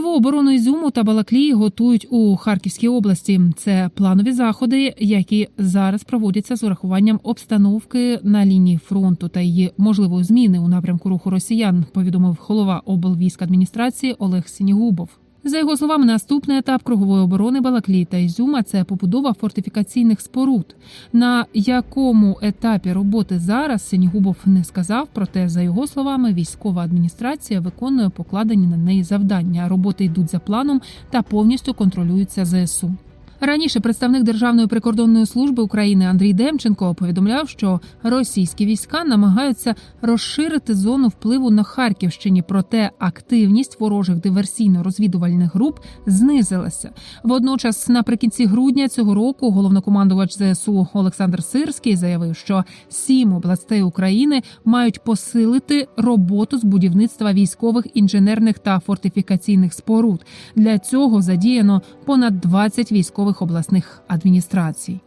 Кругову оборону Ізюму та Балаклії готують у Харківській області. Це планові заходи, які зараз проводяться з урахуванням обстановки на лінії фронту та її можливої зміни у напрямку руху росіян. Повідомив голова облвійськадміністрації Олег Сінігубов. За його словами, наступний етап кругової оборони Балаклії та Ізюма це побудова фортифікаційних споруд. На якому етапі роботи зараз Сенігубов не сказав. Проте, за його словами, військова адміністрація виконує покладені на неї завдання. Роботи йдуть за планом та повністю контролюються ЗСУ. Раніше представник Державної прикордонної служби України Андрій Демченко повідомляв, що російські війська намагаються розширити зону впливу на Харківщині, проте активність ворожих диверсійно-розвідувальних груп знизилася. Водночас, наприкінці грудня цього року, головнокомандувач ЗСУ Олександр Сирський заявив, що сім областей України мають посилити роботу з будівництва військових інженерних та фортифікаційних споруд. Для цього задіяно понад 20 військових обласних адміністрацій.